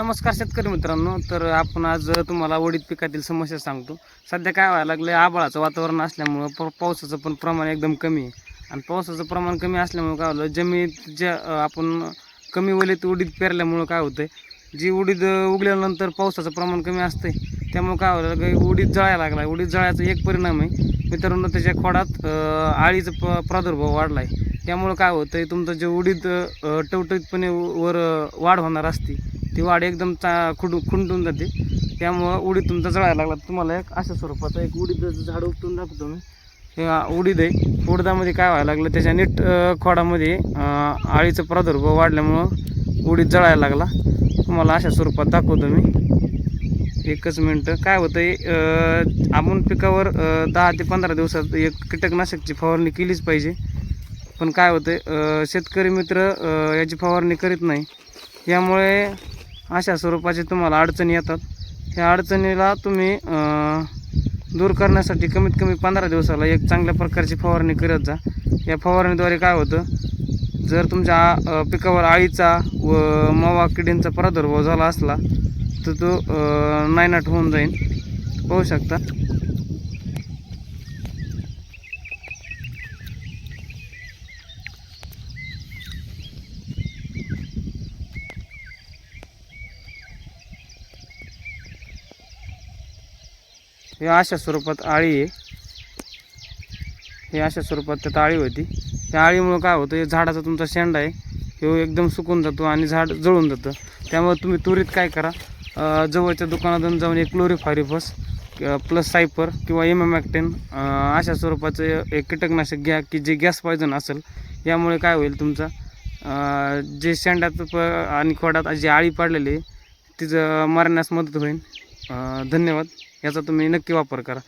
नमस्कार शेतकरी मित्रांनो तर आपण आज तुम्हाला उडीद पिकातील समस्या सांगतो. सध्या काय व्हायला लागलं आबाळाचं वातावरण असल्यामुळं प- पावसाचं पण प्रमाण एकदम कमी आहे. आणि पावसाचं प्रमाण कमी असल्यामुळं काय होलं जमिनीत ज्या आपण कमी वलीत उडीद पेरल्यामुळं काय होतं जी उडीद उगल्यानंतर पावसाचं प्रमाण कमी असतंय त्यामुळं काय व्हायला लागलं उडीद जळायला लागला उडीद जळायचा एक परिणाम आहे. मित्रांनो त्याच्या खोडात आळीचा प प्रादुर्भाव वाढला आहे त्यामुळं काय होतंय तुमचं जे उडीद टवटवीतपणे वर वाढ होणार असते ती वाढ एकदम चा खुंडू खुंटून जाते. त्यामुळं उडीद तुमचा जळायला लागला तुम्हाला एक अशा स्वरूपाचं एक उडीदचं झाड उपटून दाखवतो मी. किंवा उडीद आहे. उडदामध्ये काय व्हायला लागलं त्याच्या नीट खोडामध्ये आळीचा प्रादुर्भाव वाढल्यामुळं उडीद जळायला लागला. तुम्हाला अशा स्वरूपात दाखवतो मी. एकच मिनटं. काय होतं आहे आपण पिकावर दहा ते पंधरा दिवसात एक कीटकनाशकची फवारणी केलीच पाहिजे. पण काय होतं आहे शेतकरी मित्र याची फवारणी करीत नाही. यामुळे अशा स्वरूपाचे तुम्हाला अडचणी येतात. ह्या अडचणीला तुम्ही दूर करण्यासाठी कमीत कमी पंधरा दिवसाला एक चांगल्या प्रकारची फवारणी करत जा. या फवारणीद्वारे काय होतं जर तुमच्या पिकावर आळीचा व मावा किडींचा प्रादुर्भाव झाला असला तर तो नायनाट होऊन जाईल पाहू शकता. हे अशा स्वरूपात आळी आहे. हे अशा स्वरूपात त्यात आळी होती. त्या आळीमुळं काय होतं हे झाडाचा तुमचा शेंडा आहे. हे एकदम सुकून जातो आणि झाड जळून जातं. त्यामुळे तुम्ही त्वरित काय करा जवळच्या दुकानातून जाऊन एक क्लोरिफायरिफस प्लस सायपर किंवा एमॅमॅक्टेन अशा स्वरूपाचं एक कीटकनाशक घ्या की जे गॅस पॉयझन असेल. यामुळे काय होईल तुमचा जे शेंड्यात प आणि खोडात जी आळी पाडलेली आहे तिचं मरण्यास मदत होईल. धन्यवाद. याचा तुम्ही नक्की वापर करा.